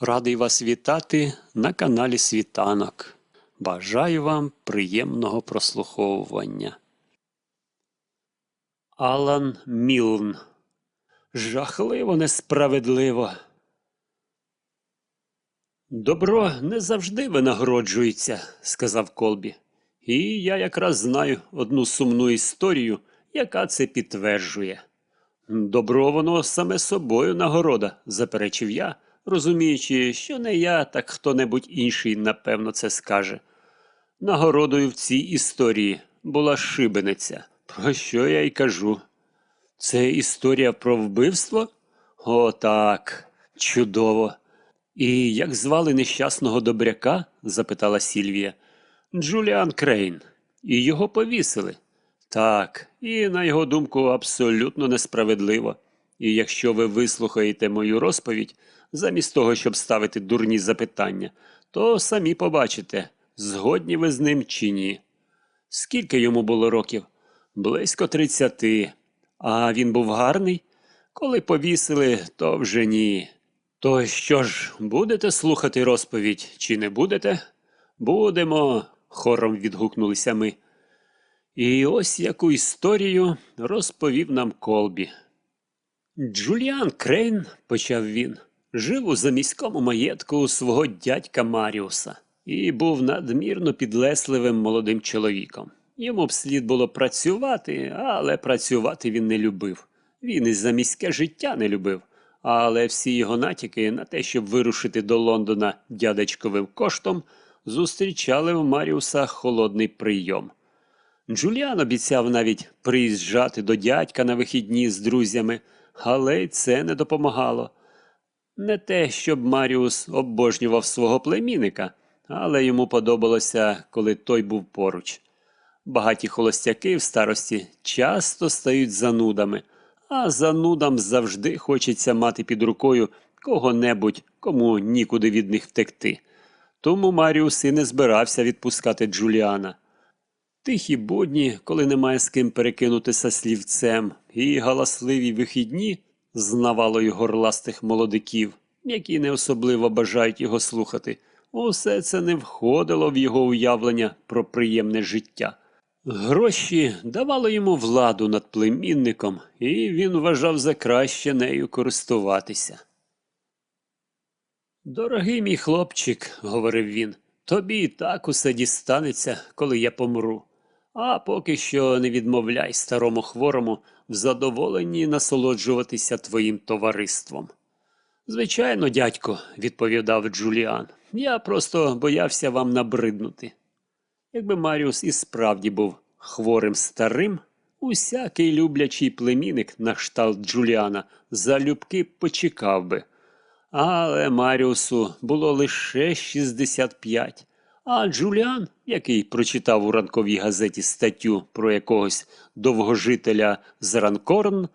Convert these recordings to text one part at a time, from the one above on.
Радий вас вітати на каналі Світанок. Бажаю вам приємного прослуховування. Алан Мілн. Жахливо несправедливо. Добро не завжди винагороджується, сказав Колбі. І я якраз знаю одну сумну історію, яка це підтверджує. Добро воно саме собою нагорода, заперечив я, розуміючи, що не я, так хто-небудь інший, напевно, це скаже. Нагородою в цій історії була шибениця, про що я й кажу. Це історія про вбивство? О, так, чудово. І як звали нещасного добряка? запитала Сільвія. Джуліан Крейн. І його повісили. Так, і на його думку, абсолютно несправедливо. І якщо ви вислухаєте мою розповідь, замість того, щоб ставити дурні запитання, то самі побачите, згодні ви з ним чи ні. Скільки йому було років? Близько тридцяти. А він був гарний? Коли повісили, то вже ні. То що ж, будете слухати розповідь, чи не будете? Будемо, хором відгукнулися ми. І ось яку історію розповів нам Колбі. Джуліан Крейн, почав він, жив у заміському маєтку свого дядька Маріуса і був надмірно підлесливим молодим чоловіком. Йому б слід було працювати, але працювати він не любив. Він і заміське життя не любив, але всі його натяки на те, щоб вирушити до Лондона дядечковим коштом, зустрічали в Маріуса холодний прийом. Джуліан обіцяв навіть приїжджати до дядька на вихідні з друзями, але й це не допомагало. Не те, щоб Маріус обожнював свого племінника, але йому подобалося, коли той був поруч. Багаті холостяки в старості часто стають занудами, а занудам завжди хочеться мати під рукою кого-небудь, кому нікуди від них втекти. Тому Маріус і не збирався відпускати Джуліана. Тихі будні, коли немає з ким перекинутися слівцем, і галасливі вихідні з навалою горластих молодиків, які не особливо бажають його слухати, усе це не входило в його уявлення про приємне життя. Гроші давали йому владу над племінником, і він вважав за краще нею користуватися. Дорогий мій хлопчик, говорив він, тобі і так усе дістанеться, коли я помру. А поки що не відмовляй старому хворому в задоволенні насолоджуватися твоїм товариством. Звичайно, дядько, відповідав Джуліан, я просто боявся вам набриднути. Якби Маріус і справді був хворим старим, усякий люблячий племінник на кшталт Джуліана залюбки почекав би. Але Маріусу було лише 65, а Джуліан, який прочитав у ранковій газеті статтю про якогось довгожителя з Ранкорн,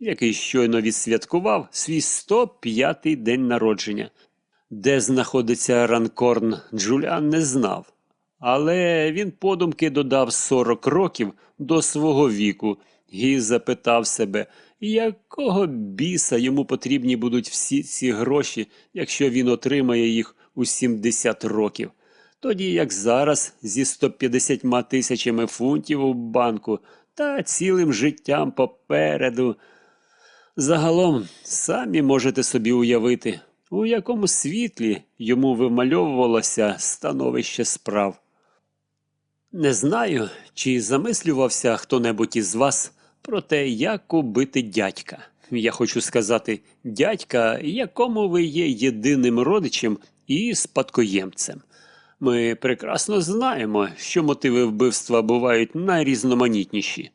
який щойно відсвяткував свій 105-й день народження. Де знаходиться Ранкорн, Джуліан не знав. Але він подумки додав 40 років до свого віку і запитав себе, якого біса йому потрібні будуть всі ці гроші, якщо він отримає їх у 70 років. Тоді як зараз зі 150 тисячами фунтів у банку та цілим життям попереду. Загалом самі можете собі уявити, у якому світлі йому вимальовувалося становище справ. Не знаю, чи замислювався хто-небудь із вас про те, як убити дядька. Я хочу сказати, дядька, якому ви є єдиним родичем і спадкоємцем. Ми прекрасно знаємо, що мотиви вбивства бувають найрізноманітніші: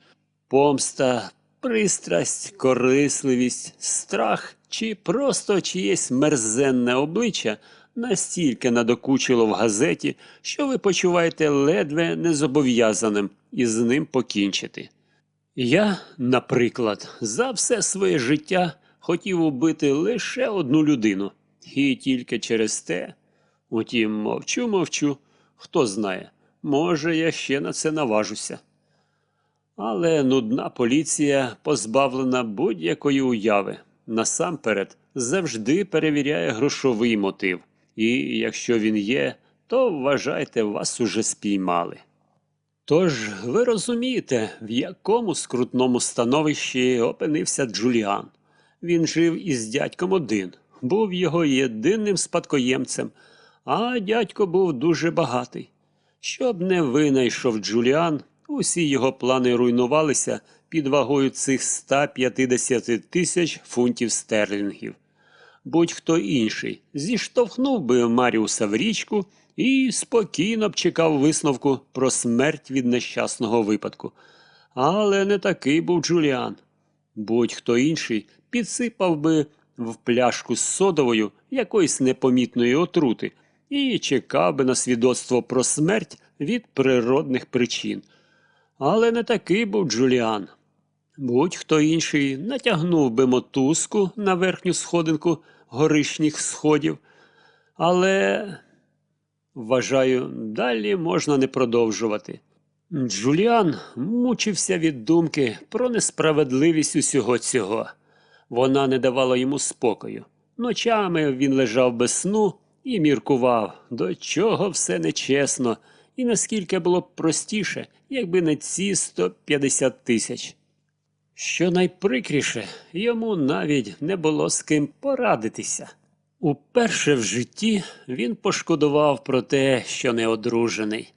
помста, пристрасть, корисливість, страх чи просто чиєсь мерзенне обличчя настільки надокучило в газеті, що ви почуваєте ледве незобов'язаним із ним покінчити. Я, наприклад, за все своє життя хотів убити лише одну людину, і тільки через те. Утім, мовчу, мовчу, хто знає, може, я ще на це наважуся. Але нудна поліція позбавлена будь-якої уяви. насамперед завжди перевіряє грошовий мотив, і якщо він є, то вважайте, вас уже спіймали. Тож ви розумієте, в якому скрутному становищі опинився Джуліан. Він жив із дядьком один, був його єдиним спадкоємцем, а дядько був дуже багатий. Щоб не винайшов Джуліан, усі його плани руйнувалися під вагою цих 150 тисяч фунтів стерлінгів. Будь-хто інший зіштовхнув би Маріуса в річку і спокійно б чекав висновку про смерть від нещасного випадку. Але не такий був Джуліан. Будь-хто інший підсипав би в пляшку з содовою якоїсь непомітної отрути і чекав би на свідоцтво про смерть від природних причин. Але не такий був Джуліан. Будь-хто інший натягнув би мотузку на верхню сходинку горишніх сходів, але, вважаю, далі можна не продовжувати. Джуліан мучився від думки про несправедливість усього цього. Вона не давала йому спокою. Ночами він лежав без сну і міркував, до чого все нечесно, і наскільки було б простіше, якби не ці 150 тисяч. Що найприкріше, йому навіть не було з ким порадитися. Уперше в житті він пошкодував про те, що не одружений.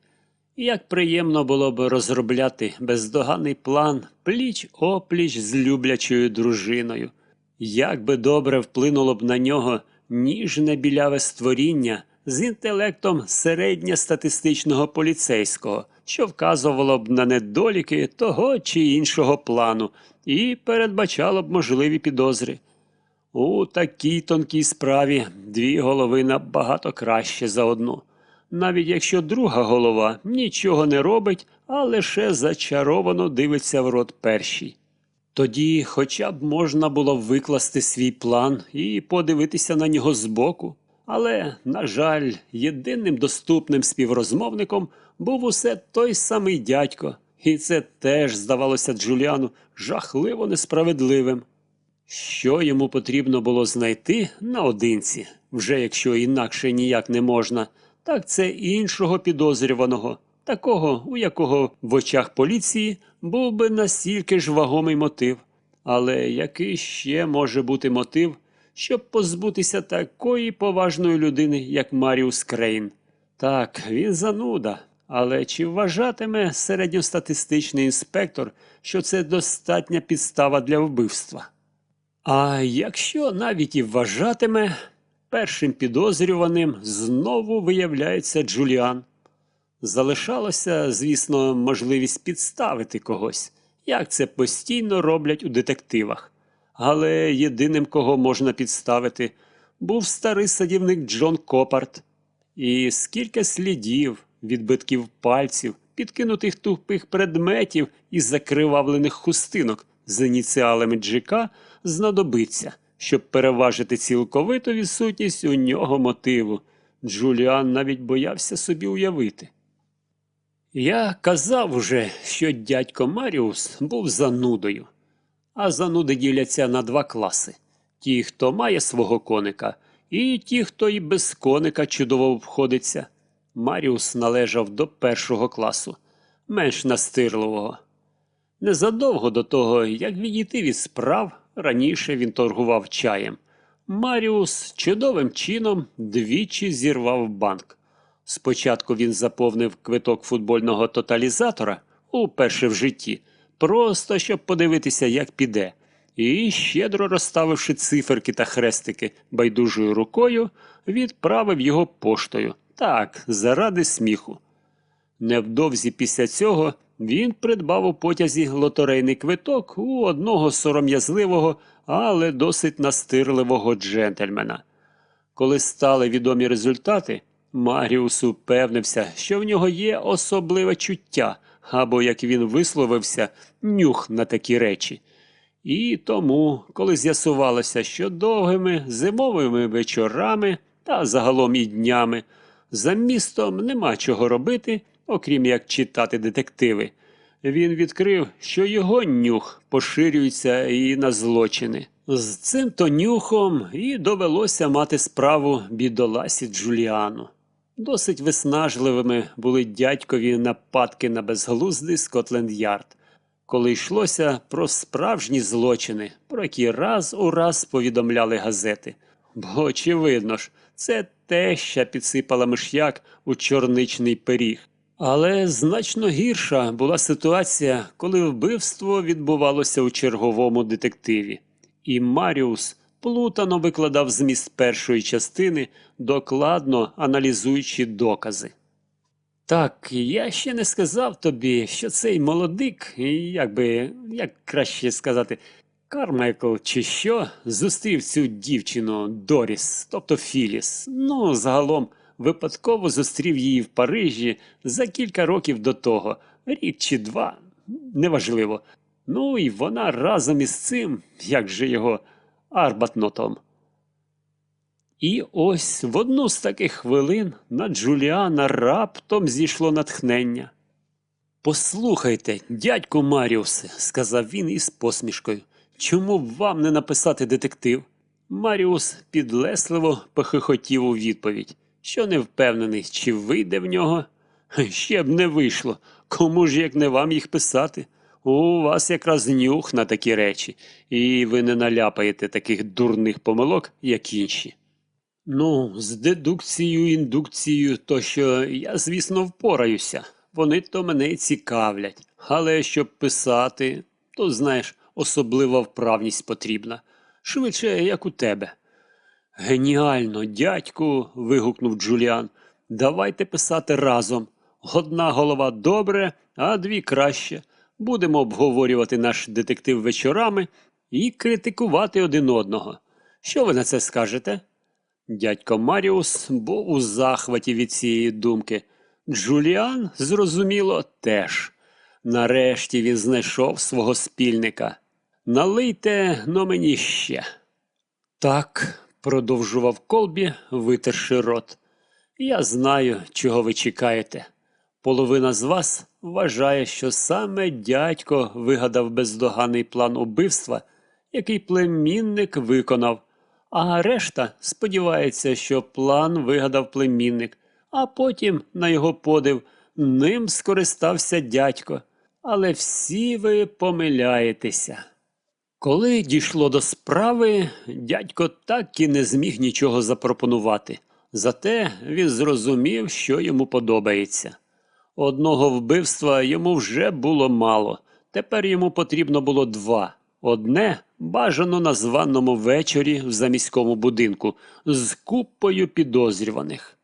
Як приємно було б розробляти бездоганний план пліч опліч з люблячою дружиною. Як би добре вплинуло б на нього ніжне біляве створіння з інтелектом середньостатистичного поліцейського, що вказувало б на недоліки того чи іншого плану і передбачало б можливі підозри. У такій тонкій справі дві голови набагато краще за одну. Навіть якщо друга голова нічого не робить, а лише зачаровано дивиться в рот першій. Тоді хоча б можна було викласти свій план і подивитися на нього збоку. Але, на жаль, єдиним доступним співрозмовником був усе той самий дядько, і це теж здавалося Джуліану жахливо несправедливим. Що йому потрібно було знайти наодинці, вже якщо інакше ніяк не можна, так це іншого підозрюваного, такого, у якого в очах поліції був би настільки ж вагомий мотив. Але який ще може бути мотив, щоб позбутися такої поважної людини, як Маріус Крейн? Так, він зануда. Але чи вважатиме середньостатистичний інспектор, що це достатня підстава для вбивства? А якщо навіть і вважатиме, першим підозрюваним знову виявляється Джуліан. Залишалося, звісно, можливість підставити когось, як це постійно роблять у детективах. Але єдиним, кого можна підставити, був старий садівник Джон Копарт. І скільки слідів, відбитків пальців, підкинутих тупих предметів і закривавлених хустинок з ініціалами Джика знадобиться, щоб переважити цілковиту відсутність у нього мотиву. Джуліан навіть боявся собі уявити. Я казав уже, що дядько Маріус був занудою, а зануди діляться на два класи: ті, хто має свого коника, і ті, хто і без коника чудово обходиться. Маріус належав до першого класу, менш настирливого. Незадовго до того, як відійти від справ, раніше він торгував чаєм. Маріус чудовим чином двічі зірвав банк. Спочатку він заповнив квиток футбольного тоталізатора уперше в житті, просто щоб подивитися, як піде, і, щедро розставивши циферки та хрестики байдужою рукою, відправив його поштою. Так, заради сміху. Невдовзі після цього він придбав у потязі лотерейний квиток у одного сором'язливого, але досить настирливого джентльмена. Коли стали відомі результати, Маріус упевнився, що в нього є особливе чуття, або, як він висловився, нюх на такі речі. І тому, коли з'ясувалося, що довгими зимовими вечорами та загалом і днями за містом нема чого робити, окрім як читати детективи, він відкрив, що його нюх поширюється і на злочини. З цим то нюхом і довелося мати справу бідоласі Джуліану. Досить виснажливими були дядькові нападки на безглуздий Скотленд-Ярд, коли йшлося про справжні злочини, про які раз у раз повідомляли газети. Бо, очевидно ж, це теща підсипала миш'як у чорничний пиріг. Але значно гірша була ситуація, коли вбивство відбувалося у черговому детективі. І Маріус плутано викладав зміст першої частини, докладно аналізуючи докази. Так, я ще не сказав тобі, що цей молодик, як би, як краще сказати, Кармайкл чи що, зустрів цю дівчину Доріс, тобто Філіс. Ну, загалом, випадково зустрів її в Парижі за кілька років до того, рік чи два, неважливо. Ну і вона разом із цим, як же його, Арбатнотом. І ось в одну з таких хвилин на Джуліана раптом зійшло натхнення. Послухайте, дядьку Маріусе, сказав він із посмішкою, чому б вам не написати детектив? Маріус підлесливо похихотів у відповідь, що не впевнений, чи вийде в нього. Ще б не вийшло. Кому ж як не вам їх писати? У вас якраз нюх на такі речі, і ви не наляпаєте таких дурних помилок, як інші. Ну, з дедукцією, індукцією, то що я, звісно, впораюся. Вони то мене цікавлять. Але щоб писати, то, знаєш, особлива вправність потрібна. Швидше, як у тебе. Геніально, дядьку. вигукнув Джуліан. Давайте писати разом. Одна голова добре, а дві краще. Будемо обговорювати наш детектив вечорами і критикувати один одного. Що ви на це скажете? Дядько Маріус був у захваті від цієї думки. Джуліан, зрозуміло, теж. Нарешті він знайшов свого спільника. Налийте но мені ще. Так, продовжував Колбі, витерши рот. Я знаю, чого ви чекаєте. Половина з вас вважає, що саме дядько вигадав бездоганний план убивства, який племінник виконав, а решта сподівається, що план вигадав племінник, а потім, на його подив, ним скористався дядько. Але всі ви помиляєтеся. Коли дійшло до справи, дядько так і не зміг нічого запропонувати. Зате він зрозумів, що йому подобається. Одного вбивства йому вже було мало. Тепер йому потрібно було два. Одне бажано на званому вечорі в заміському будинку з купою підозрюваних.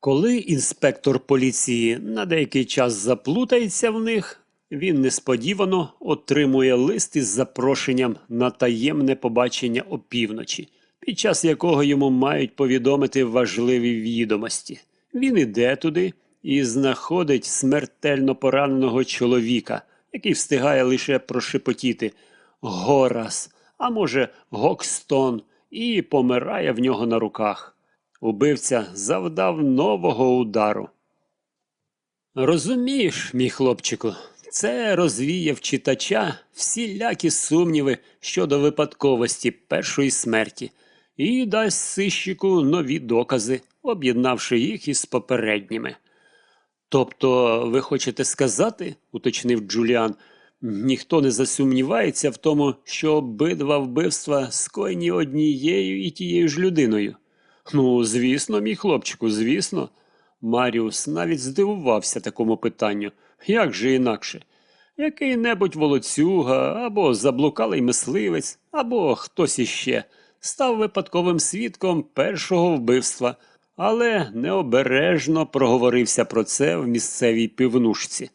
Коли інспектор поліції на деякий час заплутається в них, він несподівано отримує лист із запрошенням на таємне побачення опівночі, під час якого йому мають повідомити важливі відомості. Він іде туди і знаходить смертельно пораненого чоловіка, який встигає лише прошепотіти Горас, а може, Гокстон, і помирає в нього на руках. Убивця завдав нового удару. Розумієш, мій хлопчику, це розвіяв читача всілякі сумніви щодо випадковості першої смерті і дасть сищику нові докази, об'єднавши їх із попередніми. Тобто, ви хочете сказати, уточнив Джуліан, ніхто не засумнівається в тому, що обидва вбивства скоєні однією і тією ж людиною. Ну, звісно, мій хлопчику, звісно. Маріус навіть здивувався такому питанню. Як же інакше? Який-небудь волоцюга, або заблукалий мисливець, або хтось іще став випадковим свідком першого вбивства, але необережно проговорився про це в місцевій пивнушці.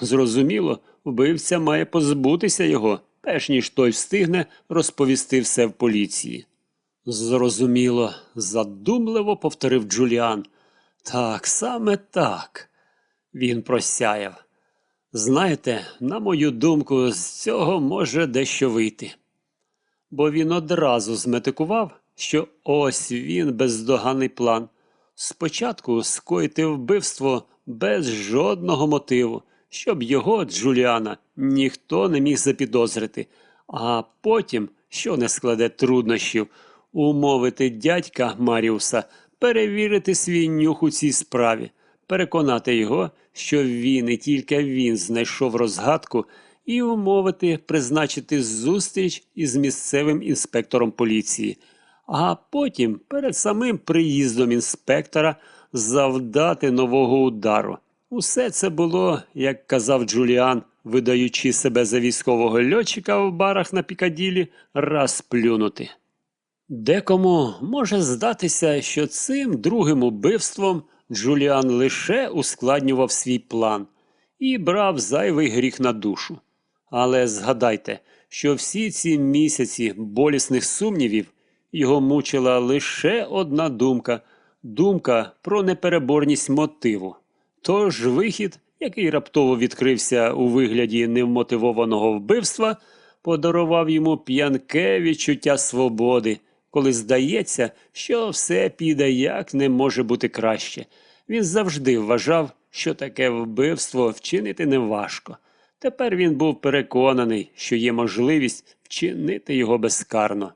Зрозуміло, вбивця має позбутися його, перш ніж той встигне розповісти все в поліції. Зрозуміло, задумливо повторив Джуліан. Так, саме так. Він просяяв. Знаєте, на мою думку, з цього може дещо вийти. Бо він одразу зметикував, що ось він бездоганний план. Спочатку скоїти вбивство без жодного мотиву, щоб його, Джуліана, ніхто не міг запідозрити, а потім що не складе труднощів, умовити дядька Маріуса перевірити свій нюх у цій справі, переконати його, що він і тільки він знайшов розгадку, і умовити призначити зустріч із місцевим інспектором поліції, а потім перед самим приїздом інспектора завдати нового удару. Усе це було, як казав Джуліан, видаючи себе за військового льотчика в барах на Пікаділі, раз плюнути. Декому може здатися, що цим другим убивством Джуліан лише ускладнював свій план і брав зайвий гріх на душу. Але згадайте, що всі ці місяці болісних сумнівів його мучила лише одна думка думка про непереборність мотиву. Тож вихід, який раптово відкрився у вигляді невмотивованого вбивства, подарував йому п'янке відчуття свободи, коли здається, що все піде як не може бути краще. Він завжди вважав, що таке вбивство вчинити неважко. Тепер він був переконаний, що є можливість вчинити його безкарно.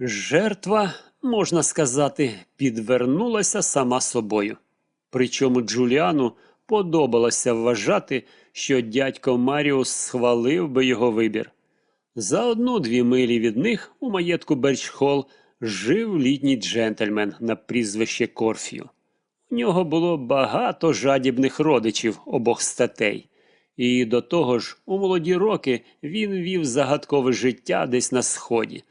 Жертва, можна сказати, підвернулася сама собою. Причому Джуліану подобалося вважати, що дядько Маріус схвалив би його вибір. За одну-дві милі від них у маєтку Берчхол жив літній джентльмен на прізвище Корфію. У нього було багато жадібних родичів обох статей. І до того ж, у молоді роки він вів загадкове життя десь на сході.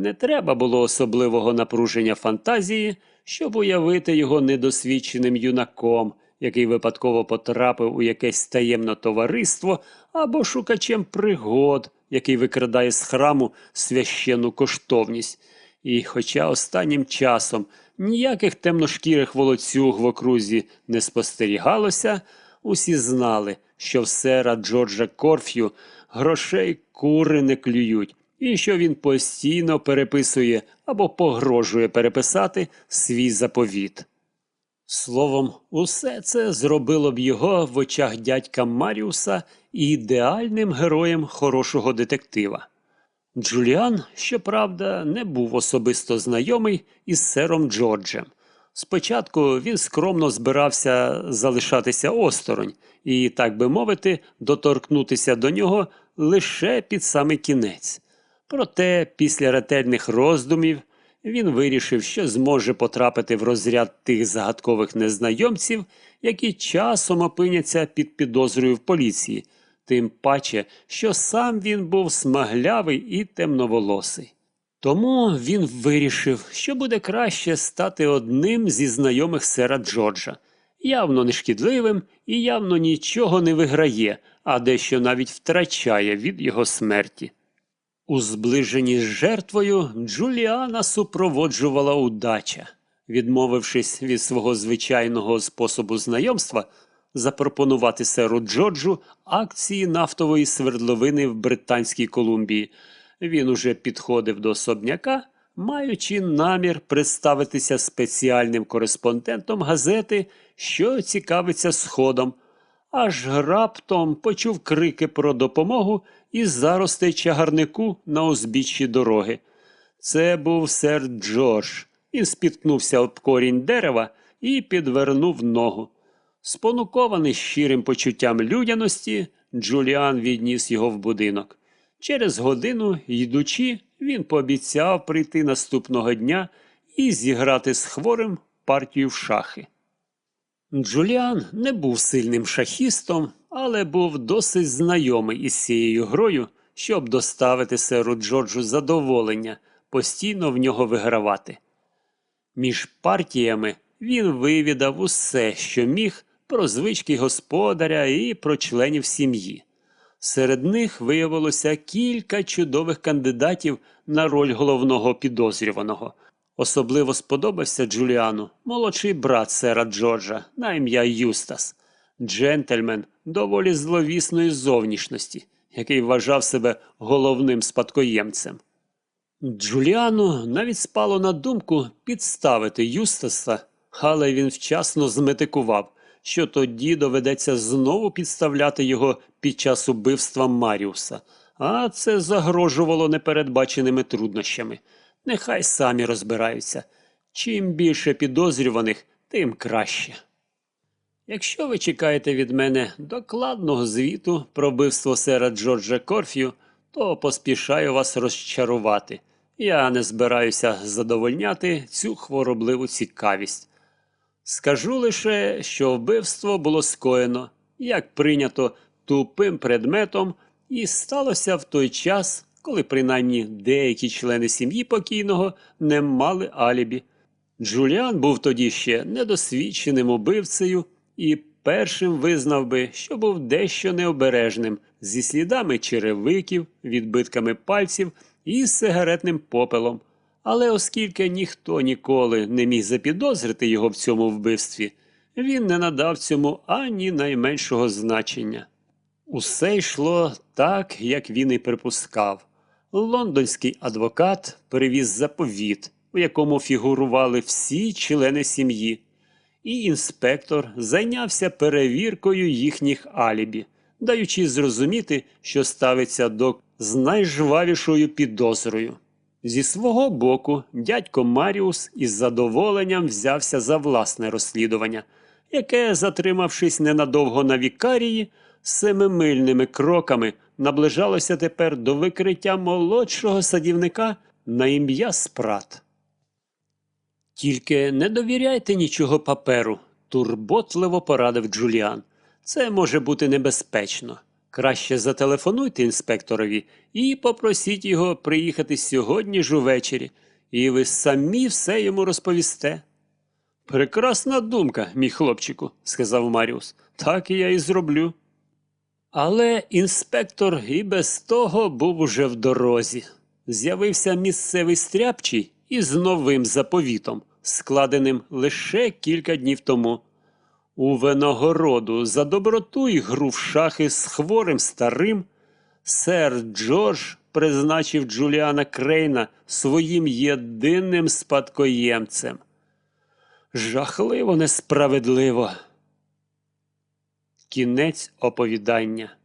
Не треба було особливого напруження фантазії, щоб уявити його недосвідченим юнаком, який випадково потрапив у якесь таємне товариство або шукачем пригод, який викрадає з храму священну коштовність. І хоча останнім часом ніяких темношкірих волоцюг в окрузі не спостерігалося, усі знали, що в сера Джорджа Корф'ю грошей кури не клюють, і що він постійно переписує або погрожує переписати свій заповіт. Словом, усе це зробило б його в очах дядька Маріуса ідеальним героєм хорошого детектива. Джуліан, щоправда, не був особисто знайомий із сером Джорджем. Спочатку він скромно збирався залишатися осторонь і, так би мовити, доторкнутися до нього лише під самий кінець. Проте, після ретельних роздумів, він вирішив, що зможе потрапити в розряд тих загадкових незнайомців, які часом опиняться під підозрою в поліції, тим паче, що сам він був смаглявий і темноволосий. Тому він вирішив, що буде краще стати одним зі знайомих сера Джорджа, явно нешкідливим і явно нічого не виграє, а дещо навіть втрачає від його смерті. У зближенні з жертвою Джуліана супроводжувала удача. Відмовившись від свого звичайного способу знайомства, запропонувати серу Джорджу акції нафтової свердловини в Британській Колумбії. Він уже підходив до особняка, маючи намір представитися спеціальним кореспондентом газети, що цікавиться сходом. Аж раптом почув крики про допомогу із заростей чагарнику на узбіччі дороги. Це був сер Джордж. Він спіткнувся об корінь дерева і підвернув ногу. Спонукований щирим почуттям людяності, Джуліан відніс його в будинок. Через годину, йдучи, він пообіцяв прийти наступного дня і зіграти з хворим партію в шахи. Джуліан не був сильним шахістом, але був досить знайомий із цією грою, щоб доставити серу Джорджу задоволення, постійно в нього вигравати. Між партіями він вивідав усе, що міг про звички господаря і про членів сім'ї. Серед них виявилося кілька чудових кандидатів на роль головного підозрюваного. Особливо сподобався Джуліану молодший брат сера Джорджа на ім'я Юстас, джентльмен доволі зловісної зовнішності, який вважав себе головним спадкоємцем. Джуліану навіть спало на думку підставити Юстаса, але він вчасно зметикував, що тоді доведеться знову підставляти його під час убивства Маріуса, а це загрожувало непередбаченими труднощами. Нехай самі розбираються. Чим більше підозрюваних, тим краще. Якщо ви чекаєте від мене докладного звіту про вбивство сера Джорджа Корф'ю, то поспішаю вас розчарувати. Я не збираюся задовольняти цю хворобливу цікавість. Скажу лише, що вбивство було скоєно, як прийнято тупим предметом, і сталося в той час, коли принаймні деякі члени сім'ї покійного не мали алібі. Джуліан був тоді ще недосвідченим убивцею і першим визнав би, що був дещо необережним зі слідами черевиків, відбитками пальців і сигаретним попелом. Але оскільки ніхто ніколи не міг запідозрити його в цьому вбивстві, він не надав цьому ані найменшого значення. Усе йшло так, як він і припускав. Лондонський адвокат привіз заповіт, у якому фігурували всі члени сім'ї, і інспектор зайнявся перевіркою їхніх алібі, даючи зрозуміти, що ставиться до з найжвавішою підозрою. Зі свого боку, дядько Маріус із задоволенням взявся за власне розслідування, яке, затримавшись ненадовго на вікарії, семимильними кроками наближалося тепер до викриття молодшого садівника на ім'я Спрат. Тільки не довіряйте нічого паперу, турботливо порадив Джуліан. Це може бути небезпечно. Краще зателефонуйте інспекторові і попросіть його приїхати сьогодні ж увечері, і ви самі все йому розповісте. Прекрасна думка, мій хлопчику, сказав Маріус. Так і я і зроблю. Але інспектор і без того був уже в дорозі. З'явився місцевий стряпчий із новим заповітом, складеним лише кілька днів тому. У винагороду за доброту і гру в шахи з хворим старим сер Джордж призначив Джуліана Крейна своїм єдиним спадкоємцем. Жахливо несправедливо. Кінець оповідання.